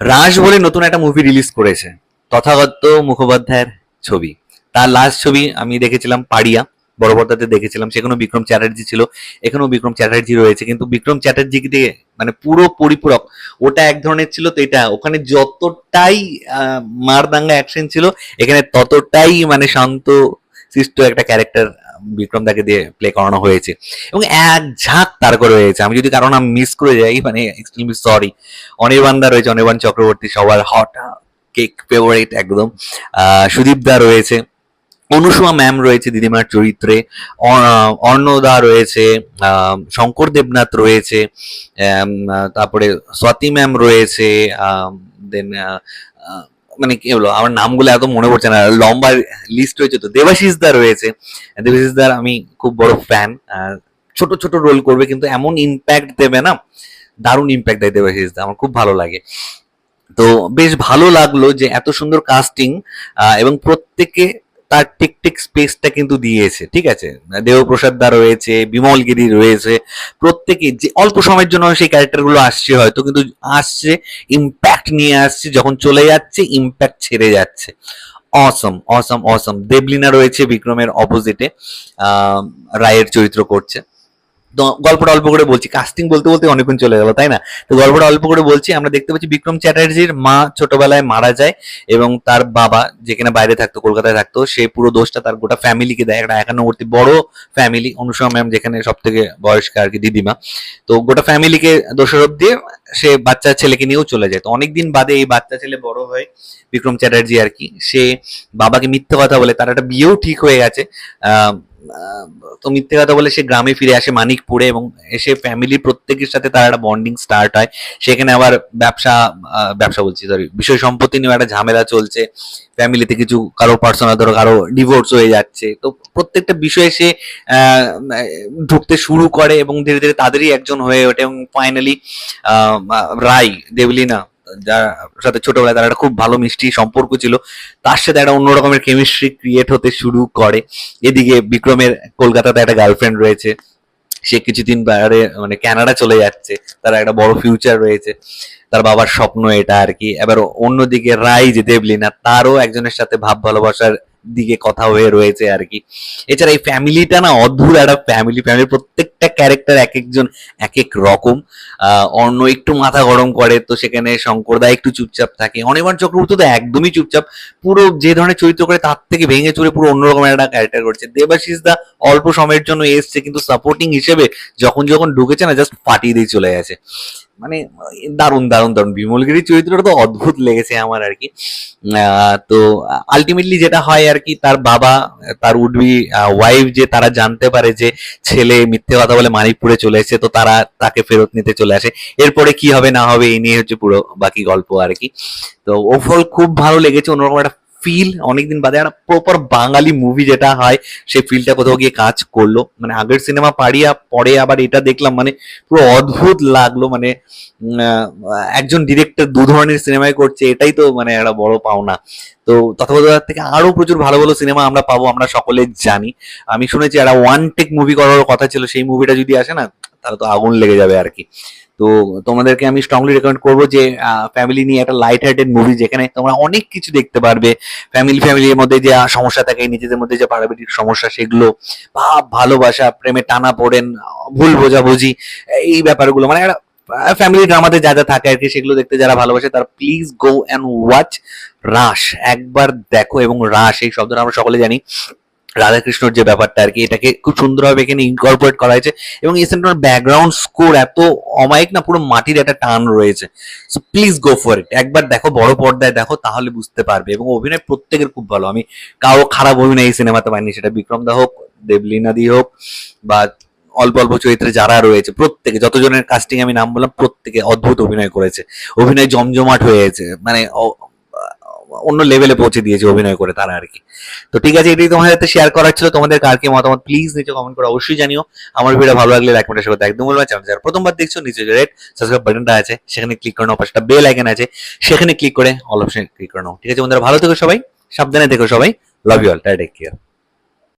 রাজ বলে নতুন একটা মুভি রিলিজ করেছে, তথাগত মুখোপাধ্যায়ের ছবি। তার লাস্ট ছবি আমি দেখেছিলাম পাড়িয়া, বড় পর্দাতে দেখেছিলাম, সেখানেও বিক্রম চ্যাটার্জি ছিল, এখানেও বিক্রম চ্যাটার্জি রয়েছে, কিন্তু বিক্রম চ্যাটার্জি দিয়ে মানে পুরো পরিপূরক, ওটা এক ধরনের ছিল তো এটা, ওখানে যতটাই মারদাঙ্গা অ্যাকশন ছিল, এখানে ততটাই মানে শান্ত, সৃষ্ট একটা ক্যারেক্টার বিক্রম দাকে দিয়ে প্লে করানো হয়েছে। এবং এক ঝাঁক তারকা রয়েছে। আমি যদি কারণ আমি মিস করে যাই মানে এক্সট্রিমলি সরি অনির্বাণ দা রয়েছে, অনির্বাণ চক্রবর্তী, সবার হট কেক ফেভারিট একদম। সুদীপ দা রয়েছে অনুসুমা ম্যাম রয়েছে দিদিমার চরিত্রে অর্ণদা রয়েছে শঙ্কর দেবনাথ রয়েছে তারপরে স্বাতি ম্যাম রয়েছে দেন মানে কি হলো আমার নামগুলো এত মনে পড়ছে না। লম্বা লিস্ট রয়েছে তো। দেবাশিস দা রয়েছে। দেবাশিস দার আমি খুব বড় ফ্যান ছোট ছোট রোল করবে, কিন্তু এমন ইম্প্যাক্ট দেবে না, দারুণ ইম্প্যাক্ট দেয় দেবাশিস দা। আমার খুব ভালো লাগে। তো বেশ ভালো লাগল যে এত সুন্দর কাস্টিং এবং প্রত্যেকে তার টিক টিক স্পেসটা কিন্তু দিয়েছে, ঠিক আছে? দেবপ্রসাদ দা রয়েছে, বিমল গিরি রয়েছে, প্রত্যেকে যে অল্প সময়ের জন্য সেই ক্যারেক্টারগুলো আসছে হয়তো, কিন্তু আসছে ইম্প্যাক্ট নিয়ে আসছে, যখন চলে যাচ্ছে ইম্প্যাক্ট ছেড়ে যাচ্ছে। অসম অসম অসম দেবলিনা রয়েছে বিক্রমের অপোজিটে রায়ের চরিত্র করছে। গল্পটা অল্প করে বলছি। কাস্টিং বলতে বলতে অনেকক্ষণ চলে গেল তাই না? তো গল্পটা অল্প করে বলছি আমরা দেখতে পাচ্ছি বিক্রম চ্যাটার্জির মা ছোটবেলায় মারা যায় এবং তার বাবা যেখানে বাইরে থাকতো কলকাতায় থাকতো সে পুরো দোষটা তার গোটা ফ্যামিলিকে দেয়। একটা একান্নবর্তী বড় ফ্যামিলি অনুসম ম্যাম যেখানে সব থেকে বয়স্ক আর কি দিদিমা। তো গোটা ফ্যামিলিকে দোষারোপ দিয়ে সে বাচ্চা ছেলেকে নিয়েও চলে যায়। তো অনেকদিন বাদে এই বাচ্চা ছেলে বড় হয় বিক্রম চ্যাটার্জি আর কি। সে বাবাকে মিথ্যে কথা বলে তার একটা বিয়েও ঠিক হয়ে গেছে। আহ, তো মিথ্যে কথা বলে সে গ্রামে ফিরে আসে মানিকপুরে এবং এসে ফ্যামিলির প্রত্যেকের সাথে তার একটা বন্ডিং স্টার্ট হয়। সেখানে আবার ব্যবসা ব্যবসা বলছি সরি বিষয় সম্পত্তি নিয়ে একটা ঝামেলা চলছে। ফ্যামিলিতে কিছু কারও পার্সোনাল ধরো কারও ডিভোর্স হয়ে যাচ্ছে। তো প্রত্যেকটা বিষয়ে সে ঢুকতে শুরু করে এবং ধীরে ধীরে তাদেরই একজন হয়ে ওঠে এবং ফাইনালি রাই দেবলিনা যার সাথে ছোটবেলায় তার একটা খুব ভালো মিষ্টি সম্পর্ক ছিল, তার সাথে একটা অন্য রকমের কেমিস্ট্রি ক্রিয়েট হতে শুরু করে। এদিকে বিক্রমের কলকাতাতে একটা গার্লফ্রেন্ড রয়েছে, সে কিছুদিন বাইরে মানে ক্যানাডা চলে যাচ্ছে, তার একটা বড় ফিউচার রয়েছে, তার বাবার স্বপ্ন এটা আর কি। এবার অন্যদিকে রাই যে দেবলিনা, তারও একজনের সাথে ভাব ভালোবাসার দিকে কথা হয়ে রয়েছে আর কি। এছাড়া এই ফ্যামিলিটা না অদ্ভুত একটা ফ্যামিলি ফ্যামিলির প্রত্যেকটা ক্যারেক্টার এক একজন, এক এক রকম। অন্য একটু মাথা গরম করে, তো সেখানে শঙ্করদা একটু চুপচাপ থাকে। অনির্বাণ চক্রবর্তী তো একদমই চুপচাপ। পুরো যে ধরনের চরিত্র করে তার থেকে ভেঙে চুরে পুরো অন্যরকম একটা ক্যারেক্টার করছে। দেবাশিস দা অল্প সময়ের জন্য এসছে, কিন্তু সাপোর্টিং হিসেবে যখন যখন ঢুকেছে না জাস্ট ফাটিয়ে দিয়ে চলে গেছে। মানে দারুণ দারুণ দারুণ। বিমলগিরির চরিত্রটা তো অদ্ভুত লেগেছে আমার আর কি। তো আলটিমেটলি যেটা হয় আর কি, তার বাবা, তার উডবি ওয়াইফ যে তারা জানতে পারে যে ছেলে মিথ্যে কথা বলে মানিকপুরে চলে এসেছে, তো তারা তাকে ফেরত নিতে চলে আসে। এরপরে কি হবে না হবে এই নিয়ে হচ্ছে পুরো বাকি গল্প আর কি। তো ওভারঅল খুব ভালো লেগেছে, অন্যরকম একটা ফিল অনেকদিন বাদে একটা প্রপার বাঙালি মুভি যেটা হয়, সেই ফিলটা কোথাও গিয়ে কাজ করল। মানে আগের সিনেমা পাড়িয়া, পরে আবার এটা দেখলাম মানে পুরো অদ্ভুত লাগল মানে একজন ডিরেক্টর দু ধরনের সিনেমায় করছে, এটাই তো মানে একটা বড় পাওনা। তো তথাগতদার থেকে আরও প্রচুর ভালো ভালো সিনেমা আমরা পাবো, আমরা সকলে জানি। আমি শুনেছি একটা ওয়ান টেক মুভি করার কথা ছিল, সেই মুভিটা যদি আসে না তাহলে তো আগুন লেগে যাবে আর কি তো তোমাদেরকে আমি স্ট্রংলি রেকমেন্ড করব যে ফ্যামিলি নিয়ে একটা লাইট হার্টেড মুভি যেখানে তোমরা অনেক কিছু দেখতে পারবে। ফ্যামিলি ফ্যামিলির মধ্যে যে সমস্যা থাকে, নিজেদের মধ্যে যে পারিবারিক সমস্যা, সেগুলো ভাব ভালোবাসা, প্রেমে টানা পড়েন, ভুল বোঝাবুঝি, এই ব্যাপারগুলো মানে একটা ফ্যামিলি ড্রামাতে যা যা থাকে আর কি সেগুলো দেখতে যারা ভালোবাসে, তারা please go and watch Rush একবার দেখো এবং রাশ এই শব্দটা আমরা সকলে জানি। রাধাকৃষ্ণর যে ব্যাপারটা আর কি, এটাকে খুব সুন্দরভাবে এখানে ইনকর্পোরেট করা হয়েছে এবং এই সিনেমার ব্যাকগ্রাউন্ড স্কোর এত অমায়িক না, পুরো মাটির একটা টান রয়েছে। So please go for it একবার দেখো, বড় পর্দায় দেখো, তাহলে বুঝতে পারবে এবং অভিনয় প্রত্যেকের খুব ভালো। আমি কারও খারাপ অভিনয় এই সিনেমাতে পাইনি, সেটা বিক্রম দা হোক, দেবলীনা দি হোক, বা অল্প অল্প চরিত্রে যারা রয়েছে, প্রত্যেকে, যতজনের কাস্টিং আমি নাম বললাম, প্রত্যেকে অদ্ভুত অভিনয় করেছে। অভিনয় জমজমাট হয়েছে মানে অন্য লেভেলে পৌঁছে দিয়েছে অভিনয় করে তারা আর কি। তো ঠিক আছে, এটাই তোমাদের সাথে শেয়ার করার ছিল। তোমাদের কার কি মতামত? প্লিজ নিচে কমেন্ট করে অবশ্যই জানিও। আমার ভিডিও ভালো লাগলে লাইক করে সাথে একদম বলবেন চ্যানেল যারা প্রথমবার দেখছ, নিচে যে রেড সাবস্ক্রাইব বাটনটা আছে, সেখানে ক্লিক করে নাও পাশটা বেল আইকন আছে, সেখানে ক্লিক করে অল অপশন ক্লিক করে নাও। ঠিক আছে বন্ধুরা, ভালো থেকো সবাই, সাবধানে থেকো সবাই। Love you all take care